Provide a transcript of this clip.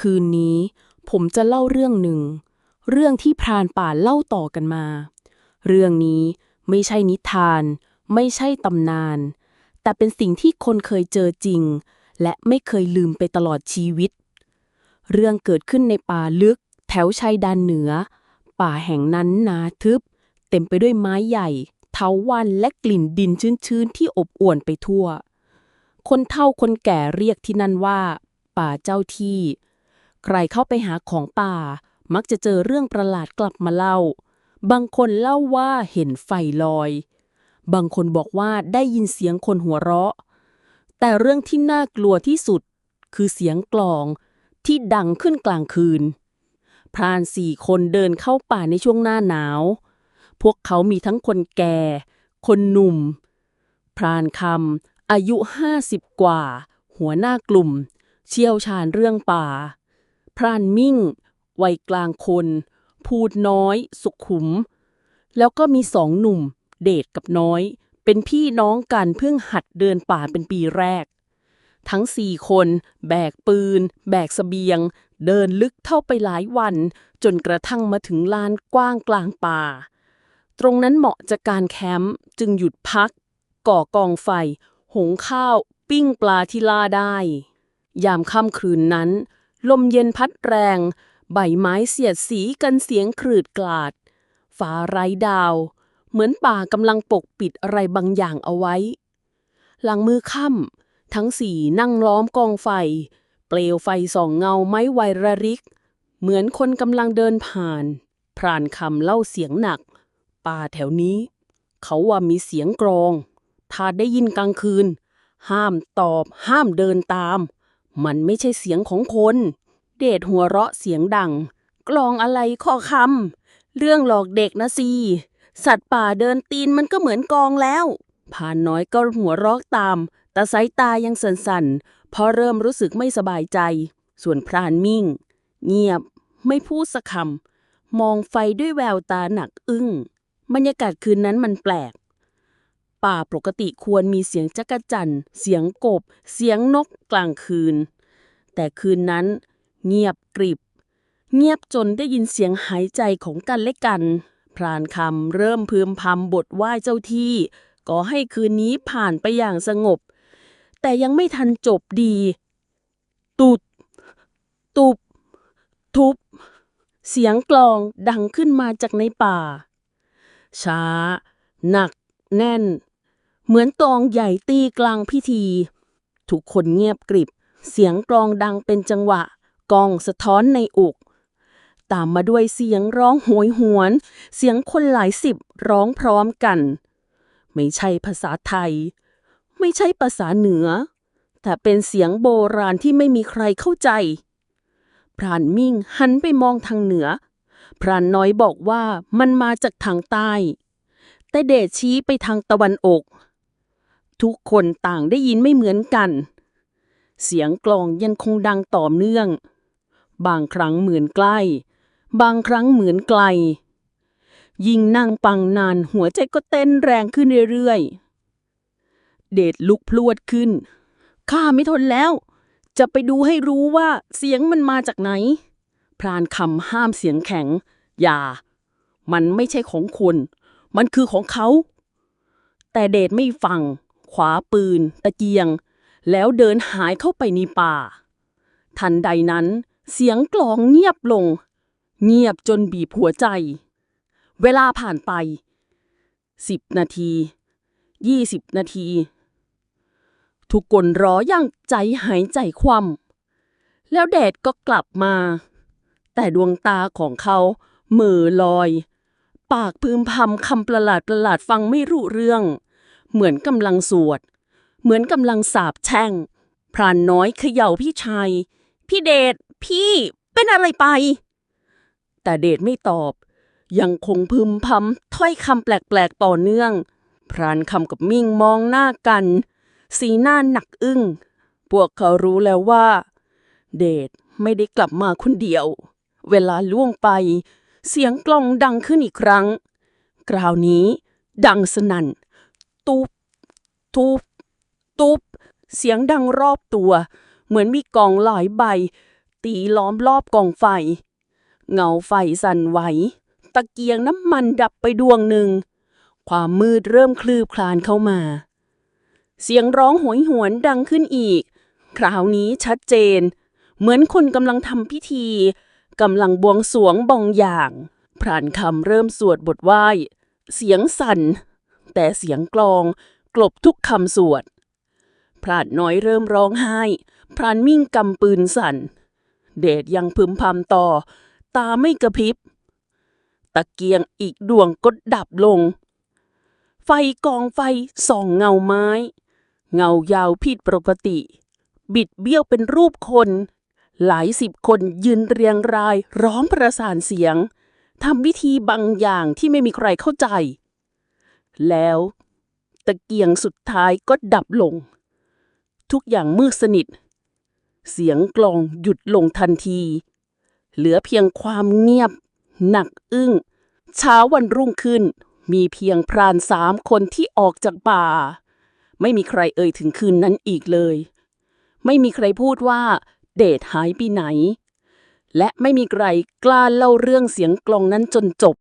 คืนนี้ ผมจะเล่าเรื่องหนึ่ง เรื่องที่พรานป่าเล่าต่อกันมา เรื่องนี้ไม่ใช่นิทาน ไม่ใช่ตำนาน แต่เป็นสิ่งที่คนเคยเจอจริง และไม่เคยลืมไปตลอดชีวิต เรื่องเกิดขึ้นในป่าลึก แถวชายแดนเหนือ ป่าแห่งนั้นหนาทึบ เต็มไปด้วยไม้ใหญ่เถาวัลย์และกลิ่นดินชื้นๆที่อบอวนไปทั่ว คนเฒ่าคนแก่เรียกที่นั่นว่า ป่าเจ้าที่ ใครเข้าไปหาของป่า มักจะเจอเรื่องประหลาดกลับมาเล่า บางคนเล่าว่าเห็นไฟลอย บางคนบอกว่าได้ยินเสียงคนหัวเราะ แต่เรื่องที่น่ากลัวที่สุด คือเสียงกลองที่ดังขึ้นกลางคืน พรานสี่คนเดินเข้าป่าในช่วงหน้าหนาว พวกเขามีทั้งคนแก่ คนหนุ่ม พรานคำอายุห้าสิบกว่า หัวหน้ากลุ่ม เชี่ยวชาญเรื่องป่า พรานมิ่ง วัยกลางคน พูดน้อย สุขุม แล้วก็มีสองหนุ่ม เดชกับน้อย เป็นพี่น้องกันเพิ่งหัดเดินป่าเป็นปีแรก ทั้งสี่คนแบกปืน แบกเสบียง เดินลึกเข้าไปหลายวัน จนกระทั่งมาถึงลานกว้างกลางป่า ตรงนั้นเหมาะจะการแคมป์จึงหยุดพัก ก่อกองไฟหุงข้าว ปิ้งปลาที่ล่าได้ ยามค่ำคืนนั้น ลมเย็นพัดแรง ใบไม้เสียดสีกันเสียงครืดกลาดฟ้าไร้ดาว เหมือนป่ากำลังปกปิดอะไรบางอย่างเอาไว้ หลังมือค่ำทั้งสี่นั่งล้อมกองไฟ เปลวไฟส่องเงาไม้ไวระริก เหมือนคนกำลังเดินผ่าน พรานคำเล่าเสียงหนัก ป่าแถวนี้ เขาว่ามีเสียงกรอง ถ้าได้ยินกลางคืน ห้ามตอบห้ามเดินตาม มันไม่ใช่เสียงของคน เดชหัวเราะเสียงดัง กลองอะไรข้อคำเรื่องหลอกเด็กนะสิสัตว์ป่าเดินตีนมันก็เหมือนกองแล้วผ่านน้อยก็หัวเราะตาม แต่สายตายังสั่นๆ เพราะเริ่มรู้สึกไม่สบายใจ ส่วนพรานมิ่ง เงียบไม่พูดสักคำมองไฟด้วยแววตาหนักอึ้งบรรยากาศคืนนั้นมันแปลก ป่าปกติควรมีเสียงจักจั่นเสียงกบ เสียงนกกลางคืน แต่คืนนั้น เงียบกริบ เงียบจนได้ยินเสียงหายใจของกันและกัน พรานคำเริ่มพึมพำบทไหว้เจ้าที่ ก็ให้คืนนี้ผ่านไปอย่างสงบ แต่ยังไม่ทันจบดี ตุด ตุบ ทุบ เสียงกลองดังขึ้นมาจากในป่า ช้า หนัก แน่น เหมือนตองใหญ่ตีกลางพิธี ทุกคนเงียบกริบ เสียงกลองดังเป็นจังหวะกองสะท้อนในอก ตามมาด้วยเสียงร้องโหยหวน เสียงคนหลายสิบร้องพร้อมกัน ไม่ใช่ภาษาไทย ไม่ใช่ภาษาเหนือ แต่เป็นเสียงโบราณที่ไม่มีใครเข้าใจ พรานมิ่งหันไปมองทางเหนือ พรานน้อยบอกว่ามันมาจากทางใต้ แต่เดชชี้ไปทางตะวันออก ทุกคนต่างได้ยินไม่เหมือนกัน เสียงกลองยังคงดังต่อเนื่อง บางครั้งเหมือนใกล้ บางครั้งเหมือนไกล ยิ่งนั่งปังนานหัวใจก็เต้นแรงขึ้นเรื่อยๆ เดชลุกพลวดขึ้น ข้าไม่ทนแล้ว จะไปดูให้รู้ว่าเสียงมันมาจากไหน พรานคำห้ามเสียงแข็ง อย่า มันไม่ใช่ของคนมันคือของเขา แต่เดชไม่ฟังขวาปืน ตะเกียง แล้วเดินหายเข้าไปในป่า ทันใดนั้น เสียงกลองเงียบลง เงียบจนบีบหัวใจ เวลาผ่านไปสิบนาทียี่สิบนาที ทุกคนรออย่างใจหายใจคว่ำแล้วแดดก็กลับมา แต่ดวงตาของเขาเหมือลอย ปากพึมพำคำประหลาดประหลาดฟังไม่รู้เรื่อง เหมือนกำลังสวด เหมือนกำลังสาบแช่ง พรานน้อยเขย่าพี่ชาย พี่เดช พี่เป็นอะไรไป แต่เดชไม่ตอบ ยังคงพึมพำถ้อยคำแปลกๆต่อเนื่อง พรานคำกับมิ่งมองหน้ากัน สีหน้าหนักอึ้ง พวกเขารู้แล้วว่า เดชไม่ได้กลับมาคนเดียว เวลาล่วงไป เสียงกลองดังขึ้นอีกครั้ง คราวนี้ ดังสนั่นตุบตุบ ตุบเสียงดังรอบตัว เหมือนมีกองหลายใบ ตีล้อมรอบกองไฟ เงาไฟสั่นไหว ตะเกียงน้ำมันดับไปดวงหนึ่ง ความมืดเริ่มคลืบคลานเข้ามา เสียงร้องโหยหวนดังขึ้นอีก คราวนี้ชัดเจน เหมือนคนกำลังทำพิธีกำลังบวงสรวงบางอย่างพรานคำเริ่มสวดบทไหว้ เสียงสั่น แต่เสียงกลองกลบทุกคำสวด พรานน้อยเริ่มร้องไห้ พรานมิ่งกำปืนสั่น เดชยังพึมพำต่อ ตาไม่กระพริบ ตะเกียงอีกดวงก็ดับลง ไฟกองไฟส่องเงาไม้ เงายาวผิดปกติ บิดเบี้ยวเป็นรูปคน หลายสิบคนยืนเรียงรายร้องประสานเสียงทำวิธีบางอย่างที่ไม่มีใครเข้าใจ แล้ว ตะเกียงสุดท้ายก็ดับลง ทุกอย่างมืดสนิท เสียงกลองหยุดลงทันที เหลือเพียงความเงียบ หนักอึ้ง เช้าวันรุ่งขึ้น มีเพียงพรานสามคนที่ออกจากป่า ไม่มีใครเอ่ยถึงคืนนั้นอีกเลย ไม่มีใครพูดว่าเดชหายไปไหน และไม่มีใครกล้าเล่าเรื่องเสียงกลองนั้นจนจบ